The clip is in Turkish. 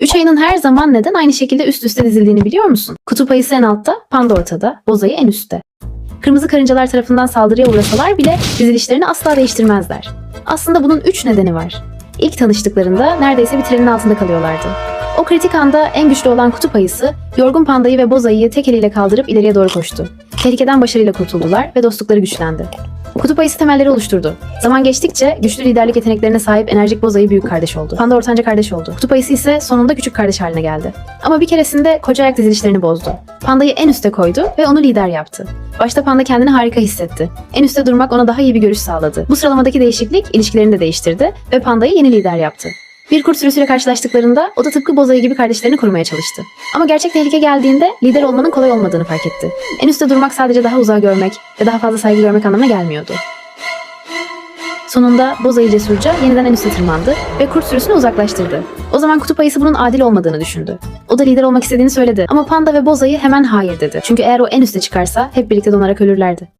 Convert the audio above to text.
Üç ayının her zaman neden aynı şekilde üst üste dizildiğini biliyor musun? Kutup ayısı en altta, panda ortada, boz ayı en üstte. Kırmızı karıncalar tarafından saldırıya uğrasalar bile dizilişlerini asla değiştirmezler. Aslında bunun üç nedeni var. İlk tanıştıklarında neredeyse bir trenin altında kalıyorlardı. O kritik anda en güçlü olan kutup ayısı, yorgun pandayı ve boz ayıyı tek eliyle kaldırıp ileriye doğru koştu. Tehlikeden başarıyla kurtuldular ve dostlukları güçlendi. Kutup ayısı temelleri oluşturdu. Zaman geçtikçe güçlü liderlik yeteneklerine sahip enerjik boz ayı büyük kardeş oldu. Panda ortanca kardeş oldu. Kutup ayısı ise sonunda küçük kardeş haline geldi. Ama bir keresinde koca ayak dizilişlerini bozdu. Pandayı en üste koydu ve onu lider yaptı. Başta panda kendini harika hissetti. En üstte durmak ona daha iyi bir görüş sağladı. Bu sıralamadaki değişiklik ilişkilerini de değiştirdi ve pandayı yeni lider yaptı. Bir kurt sürüsüyle karşılaştıklarında o da tıpkı Bozayı gibi kardeşlerini korumaya çalıştı. Ama gerçek tehlike geldiğinde lider olmanın kolay olmadığını fark etti. En üstte durmak sadece daha uzağa görmek ve daha fazla saygı görmek anlamına gelmiyordu. Sonunda Bozayı cesurca yeniden en üste tırmandı ve kurt sürüsünü uzaklaştırdı. O zaman kutup ayısı bunun adil olmadığını düşündü. O da lider olmak istediğini söyledi ama panda ve Bozayı hemen hayır dedi. Çünkü eğer o en üste çıkarsa hep birlikte donarak ölürlerdi.